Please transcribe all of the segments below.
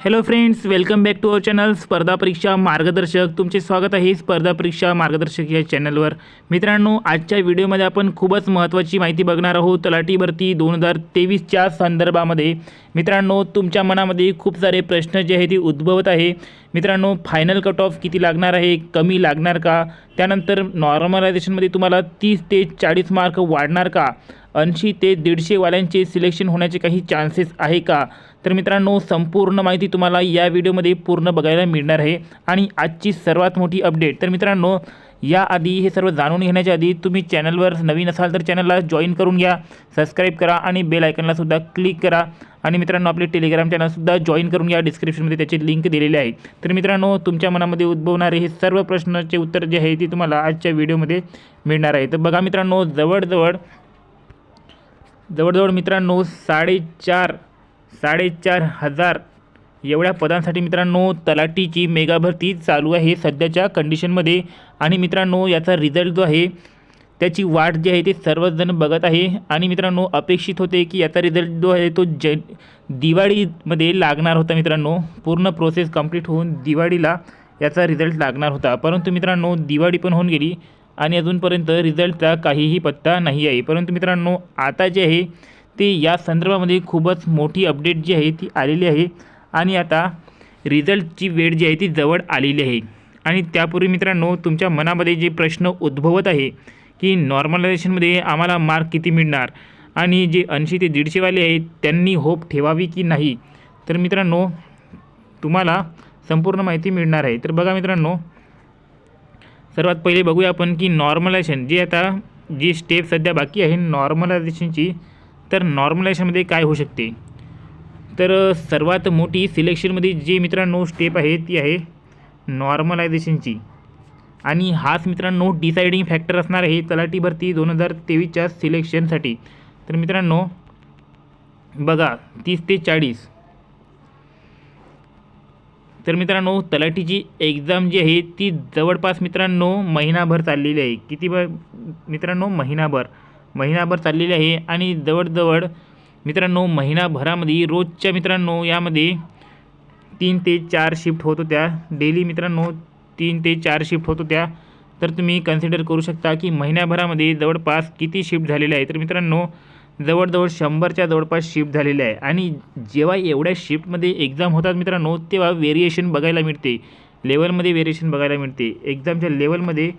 Hello friends welcome back to our channel स्पर्धा परीक्षा मार्गदर्शक तुमचे स्वागत आहे स्पर्धा परीक्षा मार्गदर्शक या चॅनलवर मित्रांनो आजच्या व्हिडिओमध्ये आपण खूपच महत्त्वाची माहिती बघणार आहोत. तलाठी भरती दोन हजार तेवीसच्या संदर्भामध्ये. मित्रांनो तुमच्या मनामध्ये खूप सारे प्रश्न जे आहे ते उद्भवत आहे. मित्रांनो फायनल कट ऑफ किती लागणार आहे? कमी लागणार का? त्यानंतर नॉर्मलायझेशनमध्ये तुम्हाला तीस ते चाळीस मार्क वाढणार का? ऐंशी ते दीडशेवाल्यांचे सिलेक्शन होण्याचे काही चान्सेस आहे का? तर मित्रांनो संपूर्ण माहिती तुम्हाला या व्हिडिओमध्ये पूर्ण बघायला मिळणार आहे. आणि आजची सर्वात मोठी अपडेट तर मित्रांनो याआधी हे सर्व जाणून घेण्याच्या आधी तुम्ही चॅनलवर नवीन असाल तर चॅनलला जॉईन करून घ्या सबस्क्राईब करा आणि बेल आयकनलासुद्धा क्लिक करा. आणि मित्रांनो आपले टेलिग्राम चॅनलसुद्धा जॉईन करून घ्या. डिस्क्रिप्शनमध्ये त्याचे लिंक दिलेले आहे. तर मित्रांनो तुमच्या मनामध्ये उद्भवणारे हे सर्व प्रश्नाचे उत्तर जे आहे ते तुम्हाला आजच्या व्हिडिओमध्ये मिळणार आहे. तर बघा मित्रांनो जवळजवळ जवळजवळ मित्रांनो साडेचार साडेचार हजार एवढ्या पदांसाठी मित्रांनो तलाठीची मेगा भरती चालू आहे सध्याच्या कंडिशनमध्ये आणि मित्रांनो याचा रिझल्ट जो आहे त्याची वाट जी आहे ते सर्वजण बघत आहे. आणि मित्रांनो अपेक्षित होते की याचा रिझल्ट जो आहे तो ज दिवाळीमध्ये लागणार होता मित्रांनो. पूर्ण प्रोसेस कंप्लीट होऊन दिवाळीला याचा रिझल्ट लागणार होता. परंतु मित्रांनो दिवाळी पण होऊन गेली. आणि अजूनपर्यंत रिझल्टचा काहीही पत्ता नाही आहे. परंतु मित्रांनो आता जे आहे ते या संदर्भामध्ये खूपच मोठी अपडेट जी आहे ती आलेली आहे. आणि आता रिझल्टची वेळ जी आहे ती जवळ आलेली आहे. आणि त्यापूर्वी मित्रांनो तुमच्या मनामध्ये जे प्रश्न उद्भवत आहे की नॉर्मलायझेशनमध्ये आम्हाला मार्क किती मिळणार? आणि जे ऐंशी ते दीडशेवाले आहेत त्यांनी होप ठेवावी की नाही? तर मित्रांनो तुम्हाला संपूर्ण माहिती मिळणार आहे. तर बघा मित्रांनो सर्वात पहिले बघूया आपण की नॉर्मलायझेशन जे आता जी स्टेप सध्या बाकी आहे नॉर्मलायझेशनची तर नॉर्मलायझेशनमध्ये काय होऊ शकते? तर सर्वात मोठी सिलेक्शनमध्ये जे मित्रांनो स्टेप आहे ती आहे नॉर्मलायझेशनची आणि हाच मित्रांनो डिसाइडिंग फॅक्टर असणार आहे तलाठी भरती दोन हजार तेवीसच्या सिलेक्शनसाठी तर मित्रांनो बघा तीस ते चाळीस तर मित्रांनो तलाठीची एक्झाम जी आहे ती जवळपास मित्रांनो महिनाभर चाललेली आहे. किती ब मित्रांनो महिनाभर. महिनाभर चाललेली आहे आणि जवळजवळ मित्रांनो महिनाभरामध्ये रोजच्या मित्रांनो यामध्ये तीन ते चार शिफ्ट होत होत्या. डेली मित्रांनो तीन ते चार शिफ्ट होत होत्या. तर तुम्ही कन्सिडर करू शकता की महिन्याभरामध्ये जवळपास किती शिफ्ट झालेल्या आहे. तर मित्रांनो जवळजवळ शंभरच्या जवळपास शिफ्ट झालेल्या आहे. आणि जेव्हा एवढ्या शिफ्टमध्ये एक्झाम होतात मित्रांनो तेव्हा व्हेरिएशन बघायला मिळते. लेवलमध्ये व्हेरिएशन बघायला मिळते. एक्झामच्या लेवलमध्ये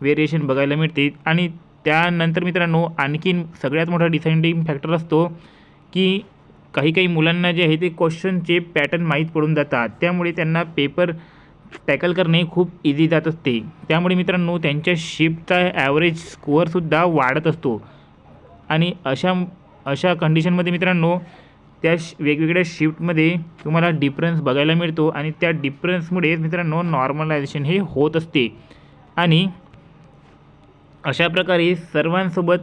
व्हेरिएशन बघायला मिळते. आणि त्यानंतर मित्रांनो आणखीन सगळ्यात मोठा डिसाइडिंग फॅक्टर असतो की काही काही मुलांना जे आहे ते क्वेश्चनचे पॅटर्न माहीत पडून जातात. त्यामुळे त्यांना पेपर टॅकल करणे खूप इझी जात असते. त्यामुळे मित्रांनो त्यांच्या शिफ्टचा ॲव्हरेज स्कोअरसुद्धा वाढत असतो. आणि अशा अशा कंडिशनमध्ये मित्रांनो त्या श वेगवेगळ्या शिफ्टमध्ये तुम्हाला डिफरन्स बघायला मिळतो आणि त्या डिफरन्समुळे मित्रांनो नॉर्मलायझेशन हे होत असते. आणि अशा प्रकारे सर्वांसोबत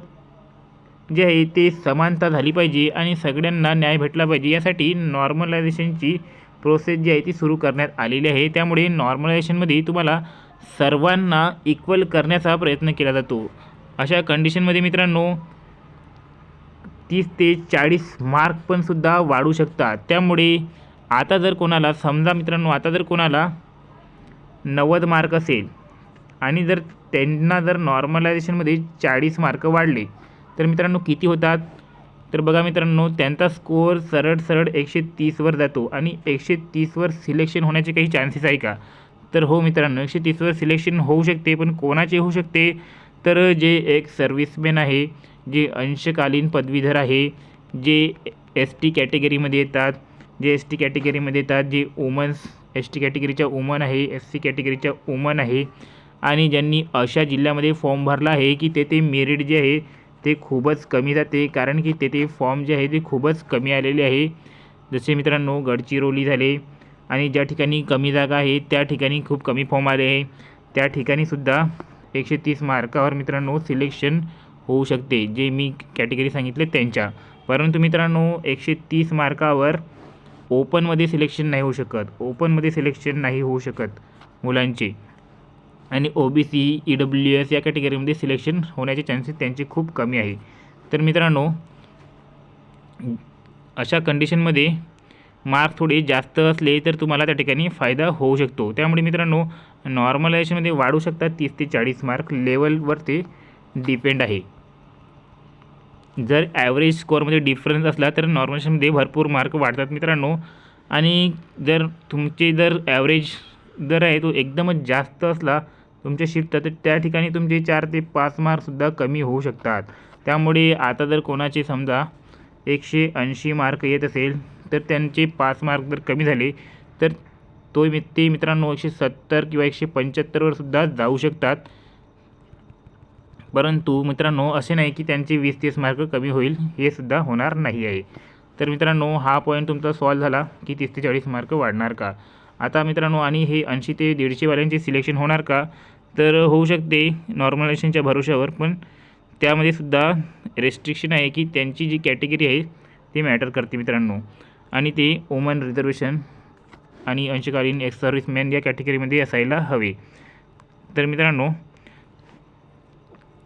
जे आहे ते समानता झाली पाहिजे आणि सगळ्यांना न्याय भेटला पाहिजे यासाठी नॉर्मलायझेशनची प्रोसेस जी आहे ती सुरू करण्यात आलेली आहे. त्यामुळे नॉर्मलायझेशनमध्ये तुम्हाला सर्वांना इक्वल करण्याचा प्रयत्न केला जातो. अशा कंडिशनमध्ये मित्रांनो तीस ते चाळीस मार्क पण सुद्धा वाढू शकतात. त्यामुळे आता जर कोणाला समजा मित्रांनो आता जर कोणाला नव्वद मार्क असेल आणि जर त्यांना जर नॉर्मलायझेशनमध्ये चाळीस मार्क वाढले तर मित्रांनो किती होतात? तर बघा मित्रांनो त्यांचा स्कोअर सरळ सरळ एकशे तीसवर जातो आणि एकशे तीसवर सिलेक्शन होण्याचे काही चान्सेस आहे का? तर हो मित्रांनो एकशे तीसवर सिलेक्शन होऊ शकते पण कोणाचे होऊ शकते? तर जे एक सर्व्हिसमॅन आहे जे अंशकालीन पदवीधर आहे जे एस टी कॅटेगरीमध्ये येतात जे एस टी कॅटेगरीमध्ये येतात जे वुमन्स एस टी कॅटेगरीच्या वुमन आहे एस सी कॅटेगरीच्या वुमन आहे आणि ज्यांनी अशा जिल्ह्यामध्ये फॉर्म भरला आहे की तेथे मेरिट जे आहे ते खूपच कमी जाते. कारण की तेथे फॉर्म जे आहे ते खूपच कमी आलेले आहे. जसे मित्रांनो गडचिरोली झाले आणि ज्या ठिकाणी कमी जागा आहे त्या ठिकाणी खूप कमी फॉर्म आले आहे. त्या ठिकाणीसुद्धा एकशे तीस मार्कावर मित्रांनो सिलेक्शन होऊ शकते जे मी कॅटेगरी सांगितले त्यांच्या. परंतु मित्रांनो एकशे तीस मार्कावर ओपनमध्ये सिलेक्शन नाही होऊ शकत. ओपनमध्ये सिलेक्शन नाही होऊ शकत मुलांचे. आणि O B C E W S या कॅटेगरीमध्ये सिलेक्शन होण्याचे चान्सेस त्यांचे खूप कमी आहे. तर मित्रांनो अशा कंडिशनमध्ये मार्क थोडे जास्त असले तर तुम्हाला त्या ठिकाणी फायदा होऊ शकतो. त्यामुळे मित्रांनो नॉर्मलायझेशनमध्ये वाढू शकतात तीस ते चाळीस मार्क लेवलवर ते डिपेंड आहे. जर ॲव्हरेज स्कोअरमध्ये डिफरन्स असला तर नॉर्मलायझेशनमध्ये भरपूर मार्क वाढतात मित्रांनो. आणि जर तुमचे जर ॲव्हरेज जर आहे तो एकदमच जास्त असला तुमच्या शिफ्टचा तर त्या ठिकाणी तुमचे चार ते पाच मार्कसुद्धा कमी होऊ शकतात. त्यामुळे आता जर कोणाचे समजा एकशे ऐंशी मार्क येत असेल तर त्यांचे पाच मार्क जर कमी झाले तर तो मि ते मित्रांनो एकशे सत्तर किंवा एकशे पंच्याहत्तरवर सुद्धा जाऊ शकतात. परंतु मित्रांनो असे नाही की त्यांचे वीस तीस मार्क कमी होईल हे सुद्धा होणार नाही आहे. तर मित्रांनो हा पॉईंट तुमचा सॉल्व झाला की तीस ते चाळीस मार्क वाढणार का? आता मित्रांनो आणि हे ऐंशी ते दीडशेवाल्यांचे सिलेक्शन होणार का? तर होऊ शकते नॉर्मलायझेशनच्या भरोशावर पण त्यामध्ये सुद्धा रेस्ट्रिक्शन आहे की त्यांची जी कॅटेगरी आहे ती मॅटर करते मित्रांनो. आणि ते वुमन रिझर्वेशन आणि अंशकालीन एक्स सर्व्हिसमॅन या कॅटेगरीमध्ये असायला हवे. तर मित्रांनो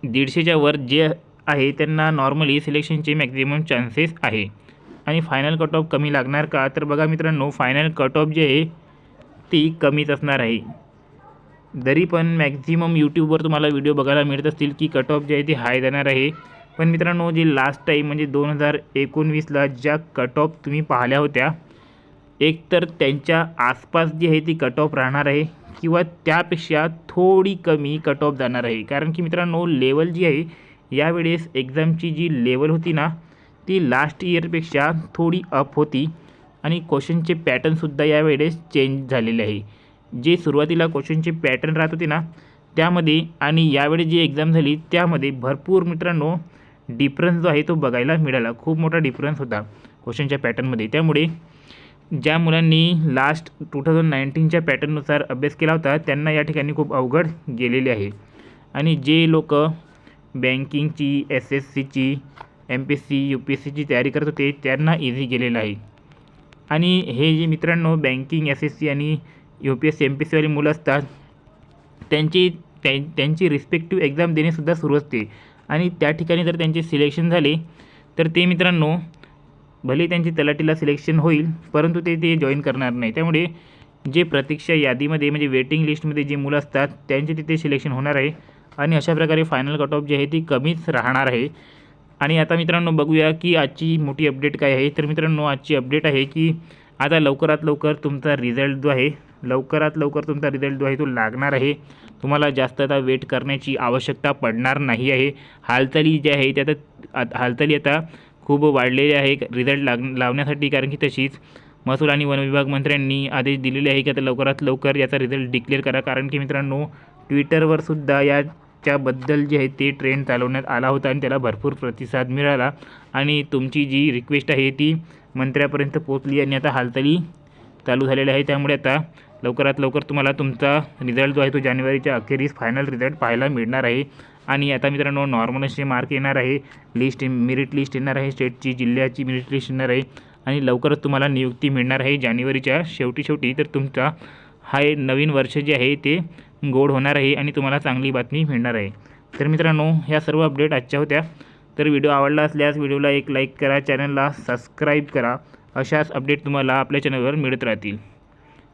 दीडशेच्या वर जे आहे त्यांना नॉर्मली सिलेक्शनचे मॅक्झिमम चान्सेस आहे. आणि फायनल कट ऑफ कमी लागणार का? तर बघा मित्रांनो फायनल कट ऑफ जे आहे ती कमीच असणार आहे. जरी पण मॅक्झिमम यूट्यूबवर तुम्हाला व्हिडिओ बघायला मिळत असतील की कट ऑफ जे आहे ते हाय जाणार आहे. पण मित्रांनो जे लास्ट टाईम म्हणजे दोन हजार एकोणवीसला ज्या कट ऑफ तुम्ही पाहिल्या होत्या एक तर त्यांच्या आसपास जी आहे ती कट ऑफ राहणार आहे किंवा त्यापेक्षा थोडी कमी कट ऑफ जाणार आहे. कारण की मित्रांनो लेवल जी आहे यावेळेस एक्झामची जी लेवल होती ना ती लास्ट इयरपेक्षा थोडी अप होती आणि क्वेश्चनचे पॅटर्नसुद्धा यावेळेस चेंज झालेले आहे. जे सुरुवातीला क्वेश्चनचे पॅटर्न राहत होते ना त्यामध्ये आणि यावेळी जी एक्झाम झाली त्यामध्ये भरपूर मित्रांनो डिफरन्स जो आहे तो बघायला मिळाला. खूप मोठा डिफरन्स होता क्वेश्चनच्या पॅटर्नमध्ये त्यामुळे ज्या मुलांनी लास्ट टू थाउजंड नाईन्टीनच्या पॅटर्ननुसार अभ्यास केला होता त्यांना या ठिकाणी खूप अवघड गेलेले आहे. आणि जे लोक बँकिंगची एस एस सीची M P S C U P S सीची तयारी करत होते त्यांना इझी गेलेलं आहे. आणि हे जे मित्रांनो बँकिंग एस एस सी आणि U P S C M P S सीवाली मुलं असतात त्यांची त्यां त्यांची रिस्पेक्टिव्ह एक्झाम देणेसुद्धा सुरू असते. आणि त्या ठिकाणी जर त्यांचे सिलेक्शन झाले तर ते मित्रांनो भले त्यांची तलाठीला सिलेक्शन होईल परंतु ते ते जॉईन करणार नाही. त्यामुळे जे प्रतीक्षा यादीमध्ये म्हणजे वेटिंग लिस्टमध्ये जे मुलं असतात त्यांचे तिथे सिलेक्शन होणार आहे. आणि अशा प्रकारे फायनल कट ऑफ जी आहे ती कमीच राहणार आहे. आणि आता मित्रांनो बघूया की आजची मोठी अपडेट काय आहे. तर मित्रांनो आजची अपडेट आहे की आता लवकरात लवकर तुमचा रिझल्ट जो आहे लवकरात लवकर तुमचा रिझल्ट जो आहे तो लागणार आहे. तुम्हाला जास्त आता वेट करण्याची आवश्यकता पडणार नाही आहे. हालचाली ज्या आहे त्या आता हालचाली आता खूप वाढलेल्या आहे रिझल्ट लाग लावण्यासाठी कारण की तशीच महसूल आणि वनविभाग मंत्र्यांनी आदेश दिलेले आहे की आता लवकरात लवकर याचा रिझल्ट डिक्लेअर करा. कारण की मित्रांनो ट्विटरवर सुद्धा याच्याबद्दल जे आहे ते ट्रेंड चालवण्यात आला होता आणि त्याला भरपूर प्रतिसाद मिळाला. आणि तुमची जी रिक्वेस्ट आहे ती मंत्र्यापर्यंत पोचली आणि आता हालचाली चालू झालेल्या आहे त्यामुळे आता लवकरात लवकर तुम्हाला तुमचा रिझल्ट जो आहे तो जानेवारीच्या अखेरीस फायनल रिझल्ट पाहायला मिळणार आहे. आणि आता मित्रांनो नॉर्मलचे मार्क येणार आहे. लिस्ट मेरिट लिस्ट येणार आहे. स्टेटची जिल्ह्याची मेरिट लिस्ट येणार आहे. आणि लवकरच तुम्हाला नियुक्ती मिळणार आहे जानेवारीच्या शेवटी शेवटी. तर तुमचा हा नवीन वर्ष जे आहे ते गोड होणार आहे आणि तुम्हाला चांगली बातमी मिळणार आहे. तर मित्रांनो ह्या सर्व अपडेट आजच्या होत्या. तर व्हिडिओ आवडला असल्यास व्हिडिओला एक लाईक करा चॅनलला सबस्क्राईब करा. अशाच अपडेट तुम्हाला आपल्या चॅनलवर मिळत राहतील.